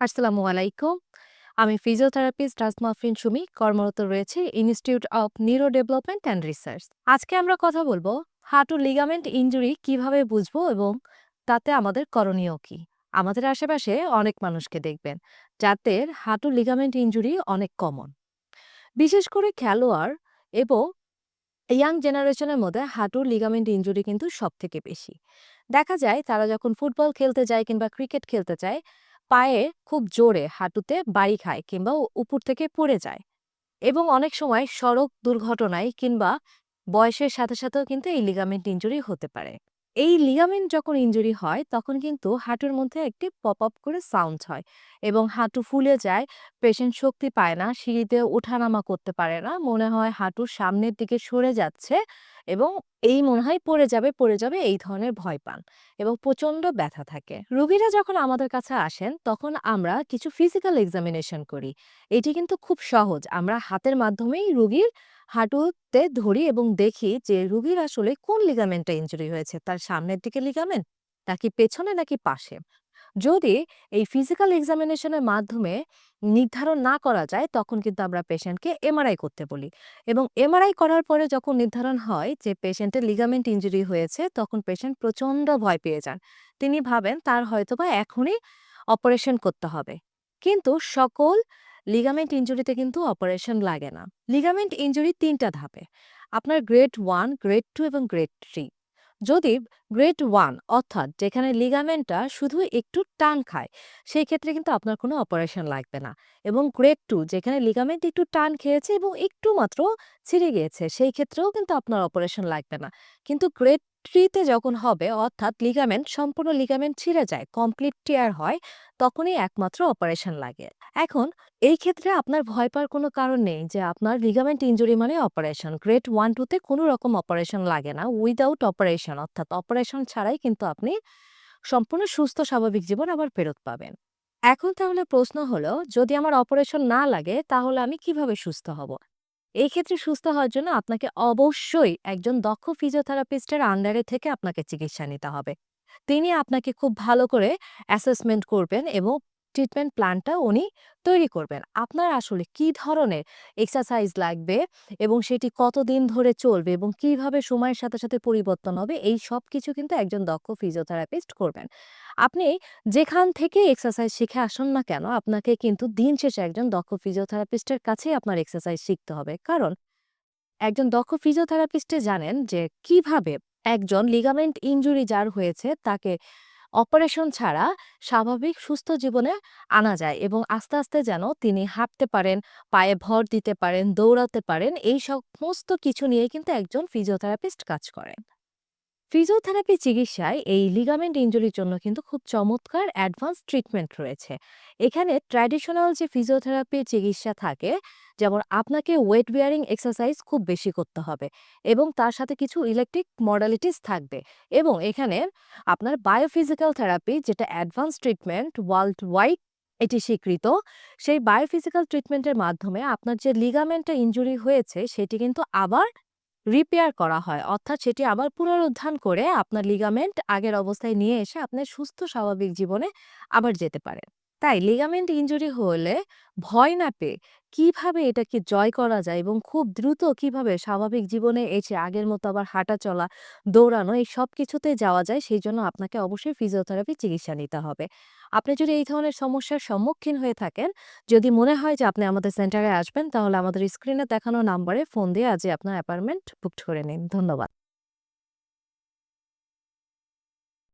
আসসালামু আলাইকুম। আমি ফিজিওথেরাপিস্ট রাজমা আফরিন সুমি, কর্মরত রয়েছে institute of neuro development and research. আজকে আমরা কথা বলব হাঁটু লিগামেন্ট ইঞ্জুরি কীভাবে বুঝব এবং তাতে আমাদের করণীয় কি? আমাদের আশেপাশে অনেক মানুষকে দেখবেন যাদের হাঁটু লিগামেন্ট ইনজুরি অনেক কমন। বিশেষ করে খেলোয়াড় এবং ইয়াং জেনারেশনের মধ্যে হাঁটুর লিগামেন্ট ইঞ্জুরি কিন্তু সবথেকে বেশি। দেখা যায় তারা যখন ফুটবল খেলতে যায় কিংবা ক্রিকেট খেলতে যায় পায়ে খুব জোরে হাঁটুতে বাড়ি খায় কিংবা উপর থেকে পড়ে যায় এবং অনেক সময় সড়ক দুর্ঘটনায় কিংবা বয়সের সাথে সাথেও কিন্তু এই লিগামেন্ট ইঞ্জুরি হতে পারে। এই লিগামেন্ট যখন ইনজুরি হয় তখন কিন্তু হাঁটুর মধ্যে একটি পপ আপ করে সাউন্ড হয় এবং হাঁটু ফুলে যায়, পেশেন্ট শক্তি পায় না, সিঁড়িতে ওঠানামা করতে পারে না। মনে হয় হাঁটুর সামনের দিকে সরে যাচ্ছে এবং এই মনে হয় পড়ে যাবে, পড়ে যাবে এই ধরনের ভয় পান এবং প্রচণ্ড ব্যথা থাকে। রোগীরা যখন আমাদের কাছে আসেন তখন আমরা কিছু ফিজিক্যাল এক্সামিনেশন করি। এটি কিন্তু খুব সহজ। আমরা হাতের মাধ্যমেই রুগীর হাঁটুতে ধরি এবং দেখি যে রুগীর আসলে কোন লিগামেন্টটা ইঞ্জুরি হয়েছে। তার সামনের দিকে লিগামেন্ট নাকি পেছনে নাকি পাশে। যদি এই ফিজিক্যাল এক্সামিনেশনের মাধ্যমে নির্ধারণ না করা যায়, তখন কিন্তু আমরা পেশেন্টকে এমআরআই করতে বলি এবং এমআরআই করার পরে যখন নির্ধারণ হয় যে পেশেন্টের লিগামেন্ট ইঞ্জুরি হয়েছে, তখন পেশেন্ট প্রচণ্ড ভয় পেয়ে যান। তিনি ভাবেন তার হয়তোবা এখনই অপারেশন করতে হবে। কিন্তু সকল লিগামেন্ট ইঞ্জুরিতে কিন্তু অপারেশন লাগে না। লিগামেন্ট ইঞ্জুরি তিনটা ধাপে। আপনার গ্রেড ওয়ান গ্রেড টু এবং গ্রেড থ্রি যদি গ্রেড ওয়ান অর্থাৎ যেখানে লিগামেন্টটা শুধু একটু টান খায়, সেই ক্ষেত্রে কিন্তু আপনার কোনো অপারেশন লাগবে না এবং গ্রেড টু যেখানে লিগামেন্ট একটু টান খেয়েছে এবং একটু মাত্র ছিঁড়ে গিয়েছে, সেই ক্ষেত্রেও কিন্তু আপনার অপারেশন লাগবে না। কিন্তু গ্রেড 3 তে যখন হবে অর্থাৎ লিগামেন্ট সম্পূর্ণ লিগামেন্ট ছিঁড়ে যায়, কমপ্লিট টিয়ার হয়, তখনই একমাত্র অপারেশন লাগে। এখন এই ক্ষেত্রে আপনার ভয় পাওয়ার কোনো কারণ নেই যে আপনার লিগামেন্ট ইঞ্জুরি মানে অপারেশন। গ্রেড 1, 2 তে কোনো রকম অপারেশন লাগে না। উইদাউট অপারেশন অর্থাৎ অপারেশন ছাড়াই কিন্তু আপনি সম্পূর্ণ সুস্থ, স্বাভাবিক জীবন আবার ফেরত পাবেন। এখন তাহলে প্রশ্ন হলো, যদি আমার অপারেশন না লাগে, তাহলে আমি কীভাবে সুস্থ হব? এই ক্ষেত্রে সুস্থ হওয়ার জন্য আপনাকে অবশ্যই একজন দক্ষ ফিজিওথেরাপিস্টের আন্ডারে থেকে আপনাকে চিকিৎসা নিতে হবে। তিনি আপনাকে খুব ভালো করে অ্যাসেসমেন্ট করবেন এবং ট্রিটমেন্ট প্ল্যানটা উনি তৈরি করবেন। আপনার আসলে কি ধরনের এক্সারসাইজ লাগবে এবং সেটি কতদিন ধরে চলবে এবং কীভাবে সময়ের সাথে, সাথে পরিবর্তন হবে এই সবকিছু কিন্তু একজন দক্ষ ফিজিওথেরাপিস্ট করবেন। আপনি যেখান থেকে এক্সারসাইজ শিখে আসুন না কেন আপনাকে কিন্তু দিন শেষে একজন দক্ষ ফিজিওথেরাপিস্টের কাছেই আপনার এক্সারসাইজ শিখতে হবে। কারণ একজন দক্ষ ফিজিওথেরাপিস্টে জানেন যে কীভাবে একজন লিগামেন্ট ইনজুরি যার হয়েছে তাকে অপারেশন ছাড়া স্বাভাবিক সুস্থ জীবনে আনা যায় এবং আস্তে, আস্তে যেন তিনি হাঁটতে পারেন, পায়ে ভর দিতে পারেন, দৌড়াতে পারেন এই সমস্ত কিছু নিয়ে কিন্তু একজন ফিজিওথেরাপিস্ট কাজ করেন। ফিজিওথেরাপি চিকিৎসায় এই লিগামেন্ট ইঞ্জুরির জন্য কিন্তু খুব চমৎকার অ্যাডভান্স ট্রিটমেন্ট রয়েছে। এখানে ট্র্যাডিশনাল যে ফিজিওথেরাপির চিকিৎসা থাকে, যেমন আপনাকে ওয়েট বিয়ারিং এক্সারসাইজ খুব বেশি করতে হবে এবং তার সাথে কিছু ইলেকট্রিক মডালিটিস থাকবে এবং এখানে আপনার বায়োফিজিক্যাল থেরাপি যেটা অ্যাডভান্স ট্রিটমেন্ট ওয়ার্ল্ড ওয়াইড এটি স্বীকৃত। সেই বায়োফিজিক্যাল ট্রিটমেন্টের মাধ্যমে আপনার যে লিগামেন্টটা ইঞ্জুরি হয়েছে সেটি কিন্তু আবার রিপেয়ার করা হয়। অর্থাৎ সেটি আবার পুনরুদ্ধার করে আপনার লিগামেন্ট আগের অবস্থায় নিয়ে এসে আপনার সুস্থ স্বাভাবিক জীবনে আবার যেতে পারেন। তাই লিগামেন্ট ইনজুরি হলে ভয় না পেয়ে কীভাবে এটাকে জয় করা যায় এবং খুব দ্রুত কীভাবে স্বাভাবিক জীবনে এসে আগের মতো আবার হাঁটা চলা, দৌড়ানো এই সব কিছুতে যাওয়া যায় সেই জন্য আপনাকে অবশ্যই ফিজিওথেরাপি চিকিৎসা নিতে হবে। আপনি যদি এই ধরনের সমস্যার সম্মুখীন হয়ে থাকেন, যদি মনে হয় যে আপনি আমাদের সেন্টারে আসবেন তাহলে আমাদের স্ক্রিনে দেখানো নাম্বারে ফোন দিয়ে আজই আপনার অ্যাপয়েন্টমেন্ট বুকড করে নিন। ধন্যবাদ।